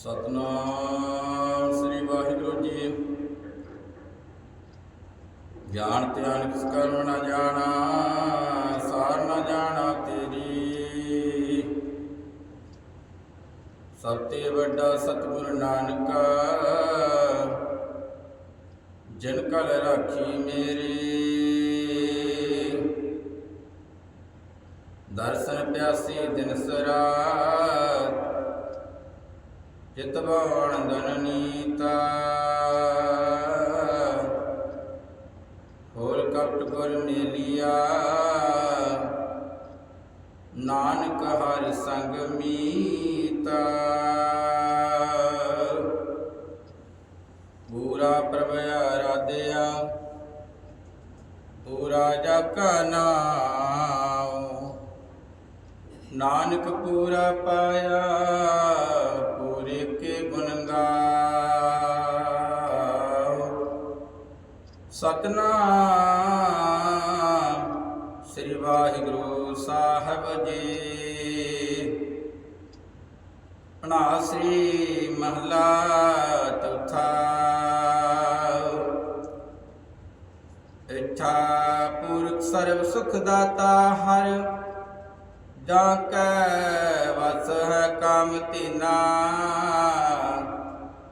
ਸਤਨਾਮ ਸ੍ਰੀ ਵਾਹਿਗੁਰੂ ਜੀ। ਗਿਆਨ ਧਿਆਨ ਕਿਸ ਕਰਮ ਨਾ ਜਾਣਾ, ਸਾਰ ਨਾ ਜਾਣਾ ਤੇਰੀ। ਸਭ ਤੇ ਵੱਡਾ ਸਤਿਗੁਰ ਨਾਨਕਾ, ਜਿਨ ਕਲ ਰਾਖੀ ਮੇਰੀ। ਦਰਸ਼ਨ ਪਿਆਸੀ ਦਿਨ ਸਰਾਤ ਚਿਤਵਣ ਬਾਣ ਹੋਰ ਕਪਟ ਗੁਰ ਮੇਲਿਆ। ਨਾਨਕ ਹਰ ਸੰਗ ਮੀਤਾ। ਪੂਰਾ ਪ੍ਰਭ ਆਰਾਧਿਆ, ਪੂਰਾ ਜਪ ਕਾ ਨਾਮ ਨਾਨਕ ਪੂਰਾ ਪਾਇਆ। ਸਤਨਾਮ। ਸ੍ਰੀ ਵਾਹਿਗੁਰੂ ਸਾਹਿਬ ਜੀ। ਪਣਾ ਸ੍ਰੀ ਮਹਲਾ ਚੌਥਾ। ਇੱਛਾ ਪੁਰਖ ਸਰਬ ਸੁਖ ਦਾਤਾ ਹਰ, ਜਾਂ ਕੈ ਵਸ ਹੈ ਕਾਮ ਤੀਨਾ।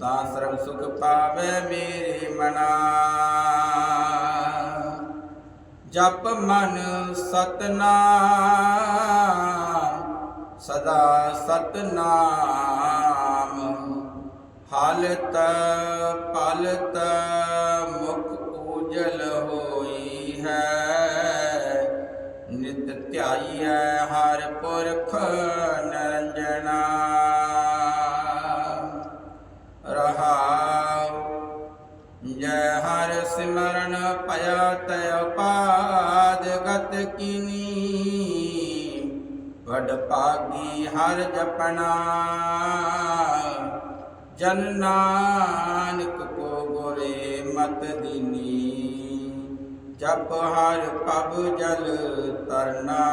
ਤਾਂ ਸਰਬ ਸੁਖ ਪਾਵੇ ਮੇਰੇ ਮਨਾ। ਜਪ ਮਨ ਸਤਨਾਮ, ਸਦਾ ਸਤਨਾਮ। ਹਾਲਤ ਪਲਤ ਮੁਖ ਉਜਲ ਹੋਈ ਹੈ। ਨਿਤ ਧਿਆਈਐ ਹਰ ਪੁਰਖ ਨਰੰਜਨਾ ਪਾਦ ਕੀਨੀ ਵਡ ਭਾਗੀ ਹਰ ਜਪਣਾ। ਜਨ ਨਾਨਕ ਕੋ ਗੁਰੇ ਮਤ ਦੀਨੀ, ਜਪ ਹਰ ਪਬ ਜਲ ਤਰਨਾ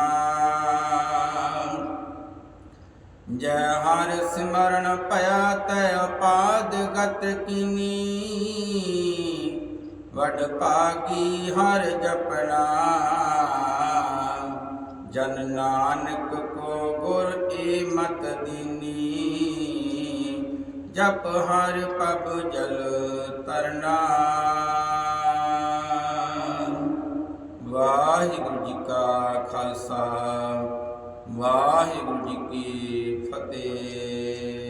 ਜੈ ਹਰ ਸਿਮਰਨ ਭਇਆ ਤੈ ਅਪਾਦ ਗਤ ਕੀਨੀ, ਵਡ ਭਾਗੀ ਹਰ ਜਪਣਾ। ਜਨ ਨਾਨਕ ਕੋ ਗੁਰ ਏ ਮਤ ਦੀਨੀ। ਜਪ ਹਰ ਪਬ ਜਲ ਤਰਨਾ। ਵਾਹਿਗੁਰੂ ਜੀ ਕਾ ਖਾਲਸਾ, ਵਾਹਿਗੁਰੂ ਜੀ ਕੀ ਫਤਿਹ।